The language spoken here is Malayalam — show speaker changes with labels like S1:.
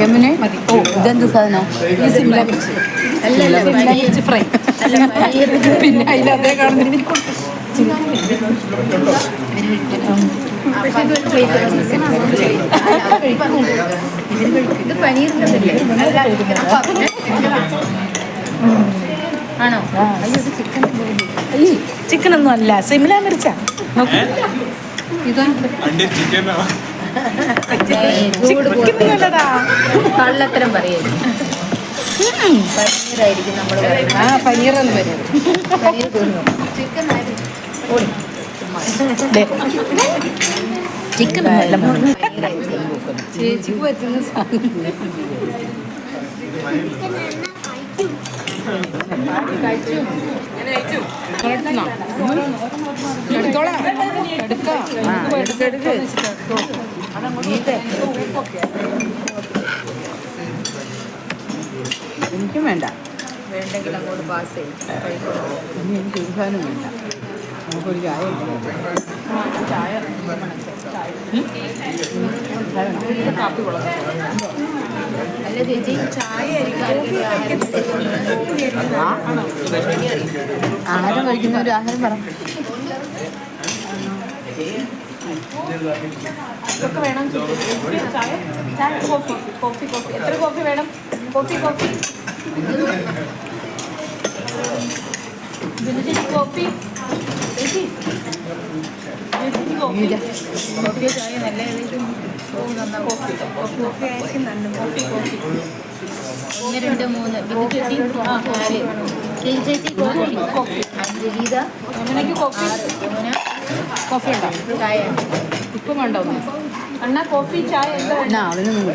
S1: യമുനെ ഓ ഇതെന്ത് സാധനം
S2: സിംല മിർച്ച്
S1: അല്ലല്ല
S2: മിർച്ച് ഫ്രൈ പിന്നെ അതിലതേ കാണുന്നതിന്
S3: ഇത് പനീറിന്റെ ആണോ?
S2: ചിക്കൻ ഒന്നും അല്ല. സിമില മിർച്ച.
S4: അണ്ടി ചിക്കൻ
S2: ചിക്കനല്ലടാ
S3: കള്ളത്തരം പറയരുത്. പനീറായിരിക്കും നമ്മൾ
S2: ആ പനീറെന്ന് വരും
S3: പനീർ തീർന്നു. ചിക്കൻ
S2: ചിക്കൻ ഒന്നും അല്ല.
S1: ചേച്ചിക്ക് പറ്റുന്ന സാധനം. എനിക്കും വേണ്ട
S3: വേണ്ടെങ്കിൽ അങ്ങോട്ട് പാസ്
S1: എനിക്ക് സാധനം വേണ്ട നമുക്കൊരു ചായ കുടിക്കാം.
S3: അല്ല ചേച്ചി ചായ?
S1: ആഹാരം കഴിക്കുന്ന ഒരു ആഹാരം പറ.
S2: ഇതൊക്കെ വേണം ചായ ചായ കോഫി കോഫി കോഫി. എത്ര കോഫി വേണം? Coffee coffee. കോഫി
S3: ഒന്ന് രണ്ട് മൂന്ന് ബിന്ദു ചേച്ചി ആ നാല് ചേച്ചി ചേച്ചി കോഫി
S2: കോഫി കോഫി കോഫി ഉണ്ടോ?
S3: ചായ
S2: ഇപ്പം വേണ്ടോ. ഒന്ന് അണ്ണാ കോഫി ചായ എന്താ
S1: അവനൊന്നും